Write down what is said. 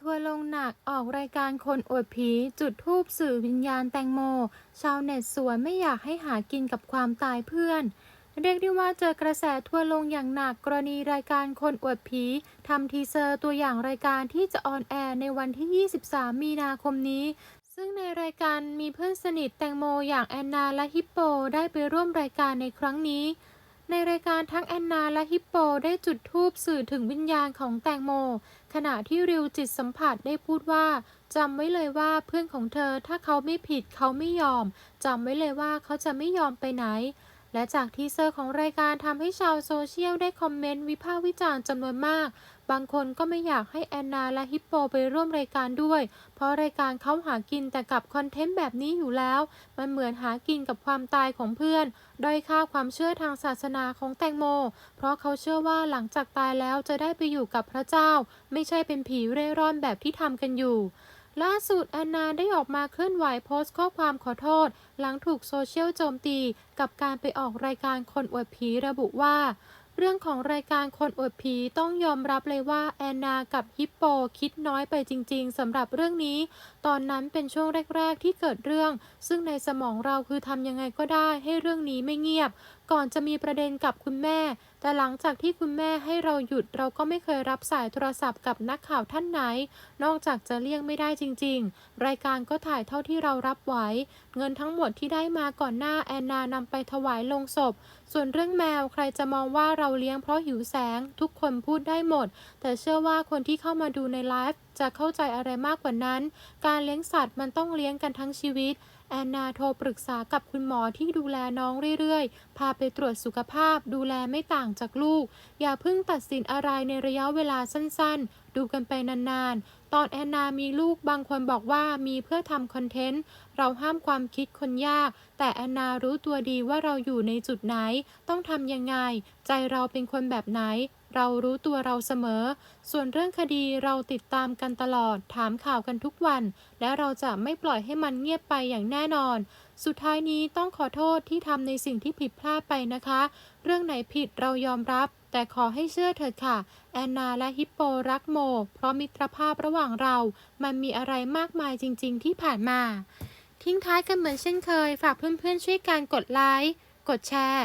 ทัวร์ลงหนักออกรายการคนอวดผี จุดทูบสื่อวิญญาณแตงโม ชาวเน็ตสวนไม่อยากให้หากินกับความตายเพื่อน เรียกได้ว่าเจอกระแสทัวร์ลงอย่างหนักกรณีรายการคนอวดผีทำทีเซอร์ตัวอย่างรายการที่จะออนแอร์ในวันที่ 23 มีนาคมนี้ ซึ่งในรายการมีเพื่อนสนิทแตงโมอย่างแอนนาและฮิปโป ได้ไปร่วมรายการในครั้งนี้ ในรายการทั้งแอนนาและฮิปโปได้จุดธูปสื่อถึงวิญญาณของแตงโม ขณะที่ริวจิตสัมผัสได้พูดว่าจำไว้เลยว่าเพื่อนของเธอถ้าเขาไม่ผิดเขาไม่ยอมจำไว้เลยว่าเขาจะไม่ยอมไปไหน และจากทีเซอร์ของรายการทำให้ชาวโซเชียลได้คอมเมนต์วิพากษ์วิจารณ์จำนวนมาก บางคนก็ไม่อยากให้แอนนาและฮิปโปไปร่วมรายการด้วย เพราะรายการเขาหากินแต่กับคอนเทนต์แบบนี้อยู่แล้ว มันเหมือนหากินกับความตายของเพื่อนด้อยค่าความเชื่อทางศาสนาของแตงโม เพราะเขาเชื่อว่าหลังจากตายแล้วจะได้ไปอยู่กับพระเจ้า ไม่ใช่เป็นผีเร่ร่อนแบบที่ทำกันอยู่ ล่าสุดแอนนาได้ออกมาเคลื่อนไหวโพสต์ข้อความขอโทษ หลังถูกโซเชียลโจมตี กับการไปออกรายการคนอวดผีระบุว่า เรื่องของรายการคนอวดผีต้องยอมรับเลยว่าแอนนากับฮิปโปคิดน้อยไปจริง ๆสำหรับเรื่องนี้ ตอนนั้นเป็นช่วงแรก ๆ ที่เกิดเรื่อง ซึ่งในสมองเราคือทำยังไงก็ได้ให้เรื่องนี้ไม่เงียบ ก่อนจะมีประเด็นกับคุณแม่ แต่หลังจากที่คุณแม่ให้เราหยุดเราก็ไม่เคยรับสายโทรศัพท์กับนักข่าวท่านไหน นอกจากจะเลี่ยงไม่ได้จริง ๆ รายการก็ถ่ายเท่าที่เรารับไหวเงินทั้งหมดที่ได้มาก่อนหน้าแอนนานำไปถวายลงศพ ส่วนเรื่องแมวใครจะมองว่าเราเลี้ยงเพราะหิวแสง ทุกคนพูดได้หมด แต่เชื่อว่าคนที่เข้ามาดูในไลฟ์จะเข้าใจอะไรมากกว่านั้น การเลี้ยงสัตว์มันต้องเลี้ยงกันทั้งชีวิต แอนนาโทรปรึกษากับคุณหมอที่ดูแลน้องเรื่อยๆ พาไปตรวจสุขภาพดูแลไม่ต่างจากลูก อย่าเพิ่งตัดสินอะไรในระยะเวลาสั้นๆ ดูกันไปนานๆ ตอนแอนนามีลูกบางคนบอกว่ามีเพื่อทำคอนเทนต์ เราห้ามความคิดคนยาก แต่แอนนารู้ตัวดีว่าเราอยู่ในจุดไหน ต้องทำยังไง ใจเราเป็นคนแบบไหน เรารู้ตัวเราเสมอ ส่วนเรื่องคดีเราติดตามกันตลอด ถามข่าวกันทุกวัน และเราจะไม่ปล่อยให้มันเงียบไปอย่างแน่นอน สุดท้ายนี้ต้องขอโทษที่ทำในสิ่งที่ผิดพลาดไปนะคะ เรื่องไหนผิดเรายอมรับ แต่ขอให้เชื่อเถิดค่ะ แอนนาและฮิปโปรักโม เพราะมิตรภาพระหว่างเรา มันมีอะไรมากมายจริง ๆ ที่ผ่านมา ทิ้งท้ายกันเหมือนเช่นเคย ฝากเพื่อนๆช่วยการกดไลค์ กดแชร์